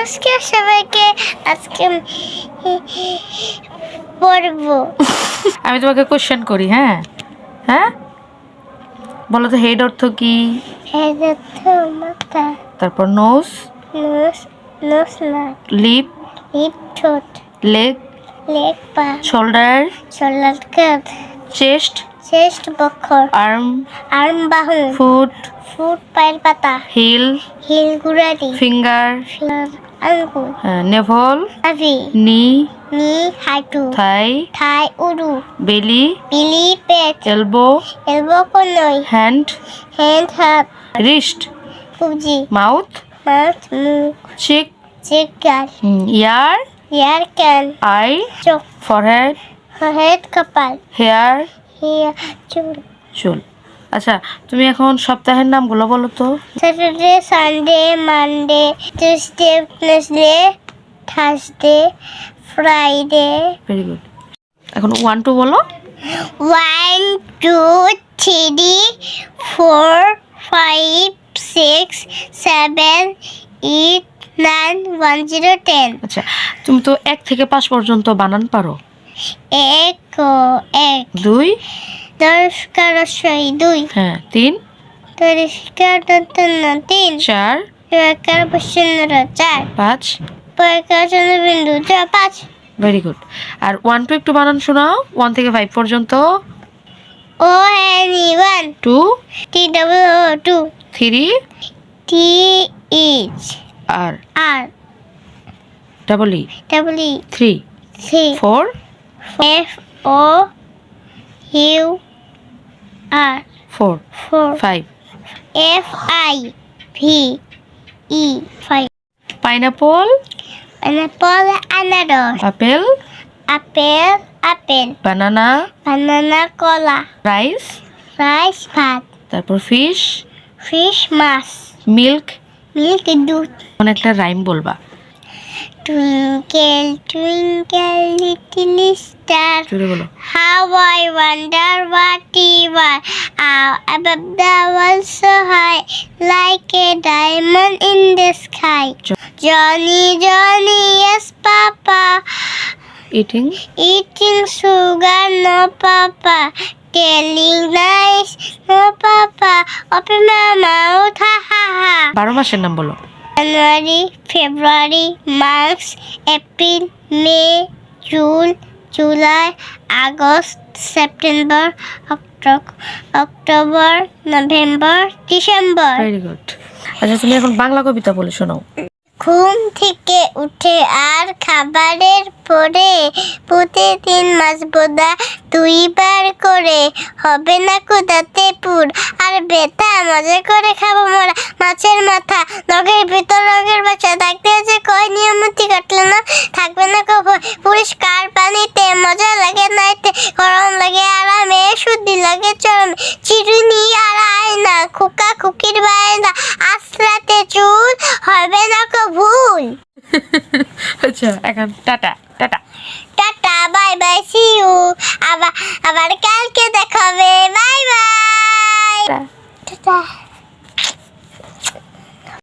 নমস্কার সবাইকে আজকে পড়ব। আমি তোমাকে কোশ্চেন করি হ্যাঁ? হ্যাঁ? বলো তো হেড অর্থ কি? হেদার্থ মাথা। তারপর নোজ নোস নোস নাক। লিপ লিপ ঠোঁট। লেগ লেগ পা। শোল্ডার শোল্ডার কাঁধ চেস্ট চেস্ট বক্ষর আর্ম আর্ম বাহু ফুট ফুট পায়ের পাতা। Heel heel গুড়ালি finger finger navel knee knee হাঁটু থাই থাই উরু বেলি বিলি পেট এলবো এলবো কনই হ্যান্ড হ্যান্ড হাত রিস্ট কুবজি মাউথ মাউথ মুখ চিক চেক গাল ইয়ার ইয়ার ক্যান আই চোখ ফরহেড হেড কপাল হেয়ার হিয়া চুল চুল আচ্ছা তুমি এখন সপ্তাহের নামগুলো বলো তো। Saturday Sunday Monday Tuesday Wednesday Thursday Friday very good এখন ওয়ান টু বলো। One two three four five six seven eight nine one zero ten আচ্ছা তুমি তো এক থেকে পাঁচ পর্যন্ত বানান পারো। এক এক দুই দশ কারশই দুই। হ্যাঁ তিন। পরিষ্কার দন্তন্য তিন। চার। পরিষ্কার পশ্চিন্দ্র চার। পাঁচ। পরিষ্কার চন্দ্রবিন্দু চার পাঁচ। ভেরি গুড আর ওয়ান টু একটু বানান শোনাও। ওয়ান থেকে ফাইভ পর্যন্ত। O N E one. Two T double O two. Three T H. R. R. Double E double E. Three. C four F O U R four four five F I V E five pineapple apple আনারস apple apple আপেল banana banana কলা rice rice ভাত তারপর fish fish মাছ milk milk দুধ অনেকটা rhyme বলবা? Twinkle twinkle little star জোরে বলো How I wonder what you are out above the world so high, like a diamond in the sky. Jo- Johnny, Johnny, yes, Papa. Eating Eating sugar, no, Papa. Telling lies, no, Papa. Open my mouth, ha ha ha. বারো মাসের নাম বলো February, March, April, May, June, July, August, September, October, October, November, December. Very good আচ্ছা তুমি এখন বাংলা কবিতা বলে শোনাও ঘুম থেকে উঠে আর খাবারের পরে প্রতিদিন মাছ বোদা দুইবার করে। হবে না কুদাতে পুর। আর বেতা মজা করে খাব মোরা। মাছের মাথা নগের ভিতর রগের বাচ্চা। ডাক্তার যে কয় নিয়মতি কাটলে না? থাকবে না কখন পরিষ্কার পানিতে, মজা লাগে নাইতে। গরম শুদ্ধি লাগে চরম। চিরুনি আর আয়না খুকা খুকির বায়না আশ্রাতে চুল হবে না কো ভুল। আচ্ছা এখন tata tata. Tata bye bye see you আবার আবার কালকে দেখাবে। Bye bye. টাটা।